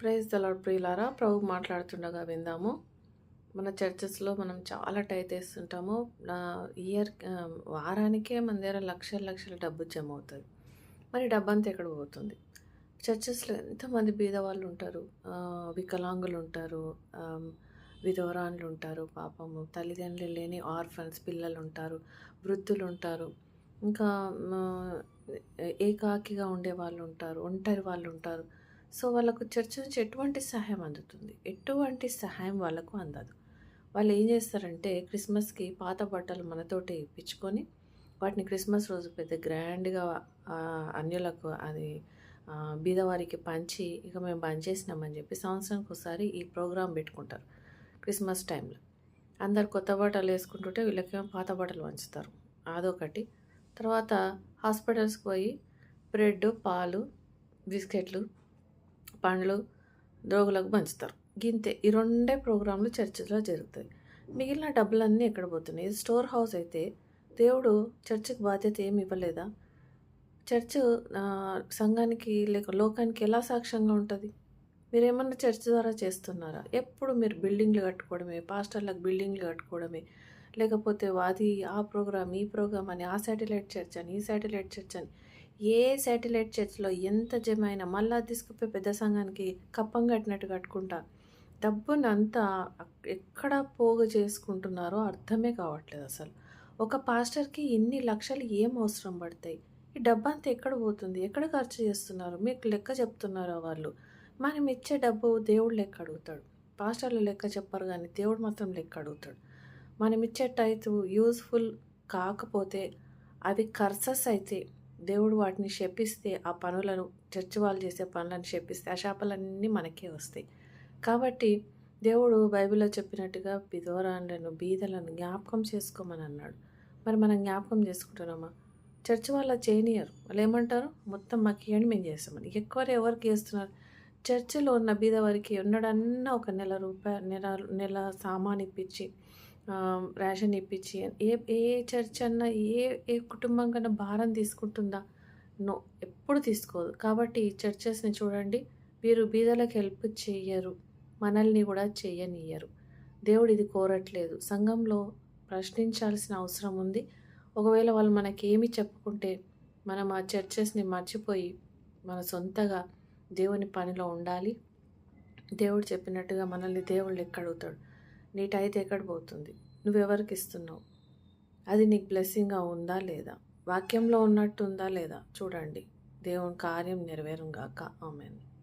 Praise the Lord ప్రియులారా ప్రభు మాట్లాడుతుండగా విందాము. మన చర్చెస్లో మనం చాలా టైట్ వేస్తుంటాము నా ఇయర్ వారానికే మన దగ్గర లక్షల లక్షల డబ్బు జమ అవుతుంది. మరి డబ్బు అంతా ఎక్కడ పోతుంది? చర్చెస్లో ఎంతమంది బీదవాళ్ళు ఉంటారు? వికలాంగులు ఉంటారు విధవరాన్లు ఉంటారు పాపము తల్లిదండ్రులు లేని ఆర్ఫన్స్ పిల్లలు ఉంటారు వృద్ధులు ఉంటారు ఇంకా ఏకాకిగా ఉండే వాళ్ళు ఉంటారు ఒంటరి వాళ్ళు ఉంటారు సో వాళ్ళకు చర్చ నుంచి ఎటువంటి సహాయం అందుతుంది? ఎటువంటి సహాయం వాళ్ళకు అందదు. వాళ్ళు ఏం చేస్తారంటే క్రిస్మస్కి పాత బట్టలు మనతోటి ఇప్పించుకొని వాటిని క్రిస్మస్ రోజు పెద్ద గ్రాండ్గా అన్యులకు అది బీదవారికి పంచి ఇక మేము బంద్ చేసినామని చెప్పి సంవత్సరానికి ఒకసారి ఈ ప్రోగ్రాం పెట్టుకుంటారు క్రిస్మస్ టైంలో. అందరు కొత్త బట్టలు వేసుకుంటుంటే వీళ్ళకేమో పాత బట్టలు పంచుతారు. అదొకటి. తర్వాత హాస్పిటల్స్కి పోయి బ్రెడ్ పాలు బిస్కెట్లు పండ్లు ద్రోగులకు పంచుతారు. గింతే ఈ రెండే ప్రోగ్రాంలు చర్చిలో జరుగుతాయి. మిగిలిన డబ్బులన్నీ ఎక్కడ పోతున్నాయి? స్టోర్ హౌస్ అయితే దేవుడు చర్చికి బాధ్యత ఏమి ఇవ్వలేదా? చర్చ్ సంఘానికి లేక లోకానికి ఎలా సాక్ష్యంగా ఉంటుంది? మీరేమన్నా చర్చ్ ద్వారా చేస్తున్నారా? ఎప్పుడు మీరు బిల్డింగ్లు కట్టుకోవడమే పాస్టర్లకు బిల్డింగ్లు కట్టుకోవడమే లేకపోతే అది ఆ ప్రోగ్రామ్ ఈ ప్రోగ్రామ్ అని ఆ శాటిలైట్ చర్చ్ అని ఈ శాటిలైట్ చర్చ్ అని ఏ శాటిలైట్ చర్చ్లో ఎంత జమ అయినా మళ్ళా తీసుకుపోయి పెద్ద సంఘానికి కప్పం కట్టినట్టు కట్టుకుంటా. డబ్బునంతా ఎక్కడ పోగు చేసుకుంటున్నారో అర్థమే కావట్లేదు అసలు. ఒక పాస్టర్కి ఇన్ని లక్షలు ఏం అవసరం పడతాయి? ఈ డబ్బు అంతా ఎక్కడ పోతుంది? ఎక్కడ ఖర్చు చేస్తున్నారు? మీకు లెక్క చెప్తున్నారో వాళ్ళు? మనం ఇచ్చే డబ్బు దేవుడు లెక్క అడుగుతాడు. పాస్టర్లు లెక్క చెప్పరు కానీ దేవుడు మాత్రం లెక్క అడుగుతాడు. మనం ఇచ్చే టైతు యూస్ఫుల్ కాకపోతే అవి కర్సస్ అయితే దేవుడు వాటిని శపిస్తే ఆ పనులను చర్చి వాళ్ళు చేసే పనులను శపిస్తే ఆ శాపాలన్నీ మనకే వస్తాయి. కాబట్టి దేవుడు బైబిల్లో చెప్పినట్టుగా విధవరాలను బీదలను జ్ఞాపకం చేసుకోమని అన్నాడు. మరి మనం జ్ఞాపకం చేసుకుంటున్నామా? చర్చి వాళ్ళ చేయనియరు. వాళ్ళు ఏమంటారు? మొత్తం మాకు ఇవ్వండి మేము చేస్తామని. ఎక్కువ ఎవరికి చేస్తున్నారు? చర్చిలో ఉన్న బీద వారికి ఉన్నడన్నా ఒక నెల రూపాయ నెల నెల సామాన్ ఇప్పించి రేషన్ ఇప్పించి ఏ ఏ చర్చ్ అన్నా ఏ ఏ కుటుంబం కన్నా భారం తీసుకుంటుందా? నో ఎప్పుడు తీసుకోదు. కాబట్టి ఈ చర్చెస్ని చూడండి. వీరు బీదలకు హెల్ప్ చేయరు మనల్ని కూడా చేయనియ్యరు దేవుడు ఇది కోరట్లేదు. సంఘంలో ప్రశ్నించాల్సిన అవసరం ఉంది. ఒకవేళ వాళ్ళు మనకేమి చెప్పుకుంటే మనం ఆ చర్చెస్ని మర్చిపోయి మన సొంతగా దేవుని పనిలో ఉండాలి. దేవుడు చెప్పినట్టుగా మనల్ని దేవుళ్ళు ఎక్కడుగుతాడు. నీ టైత్ ఎక్కడ పోతుంది? నువ్వెవరికి ఇస్తున్నావు? అది నీకు బ్లెస్సింగ్గా ఉందా లేదా? వాక్యంలో ఉన్నట్టు ఉందా లేదా? చూడండి. దేవుని కార్యం నెరవేరుగాక ఆమెను.